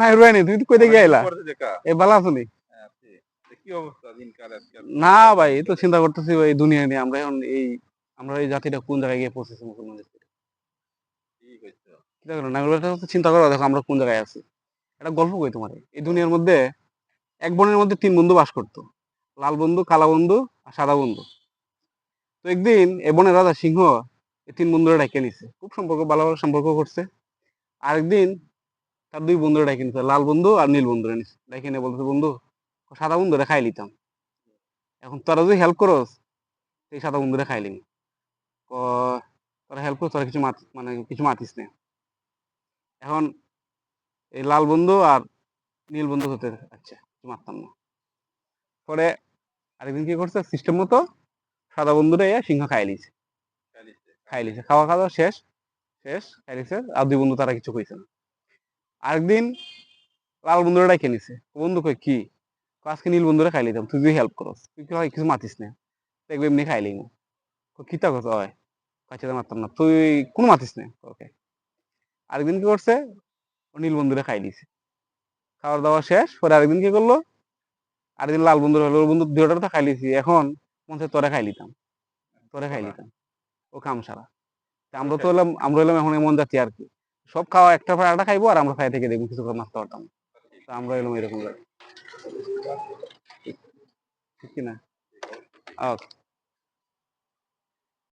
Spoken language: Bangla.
নাই রুয়াই তুমি তো কই দেখে আইলা পরে দেখা। এ ভালো আছো নি আছি। তো কি অবস্থা দিনকাল আজকাল? না ভাই তো চিন্তা করতেছি ভাই দুনিয়া নিয়ে। আমরা এখন এই আমরা এই জাতিটা কোন জায়গায় গিয়ে পৌঁছেছি মুসলমানদের চিন্তা করো না এগুলো তো চিন্তা করো দেখো আমরা কোন জায়গায় আছি। একটা গল্প কই তোমার? এই দুনিয়ার মধ্যে এক বনের মধ্যে তিন বন্ধু বাস করতো। লাল বন্ধু কালা বন্ধু আর সাদা বন্ধু। তো একদিন এ বনের রাজা সিংহ এই তিন বন্ধুরা ডাকে নিছে। খুব সম্পর্ক ভালো ভালো সম্পর্ক করছে। আরেকদিন তার দুই বন্ধুরা ডাকে নিছে লাল বন্ধু আর নীল বন্ধুরা নিছে। ডাকে নিয়ে বলতেছে বন্ধু সাদা বন্ধুরা খাই লিতাম। এখন তোরা যদি হেল্প করস সেই সাদা বন্ধুরা খাই লিম তোরা হেল্প করস তোরা কিছু মাত মানে কিছু মাতিস না। এখন এই লাল বন্ধু আর নীল বন্ধু হতে আচ্ছা কিছু মারতাম না। পরে আরেকদিন কি করছে সিস্টেম মতো সাদা বন্ধুরা ইয়া সিংহ খাই লিছে। খাই লিছে। খাওয়া খাওয়া শেষ শেষ খাই লিছে। আর দুই বন্ধু তারা কিছু কইছে না। আরেকদিন লাল বন্ধুরা ডাইকে নিছে। বন্ধু কই কি? আজকে নীল বন্ধুরা খাই লিতাম তুই হেল্প করস তুই কি হয় কিছু মাতিস না? দেখবে এমনি খাই লিম। কিতা কথা হয় কাছে মারতাম না তুই কোনো মাতিস না? ওকে। আরেকদিন কি করছে? ও নীল বন্ধুরা খাই দিছে। খাওয়ার দাওয়া শেষ পরে আরেকদিন কি করল? আরেকদিন লাল বন্ধুরা হলো ওর বন্ধু দুটার তো খাই লিছি এখন মনে হচ্ছে তোরে খাই লিতাম তোরে খাই লিতাম ও কাম সারা তা আমরা তো হলাম আমরা হলাম এখন এমন জাতি আর কি। সব খাওয়া একটা পর একটা খাইবো আর আমরা খাই থেকে দেখব কিছু মারতে পারতাম তা আমরা এলাম এরকম লাগে ঠিক কিনা? ওকে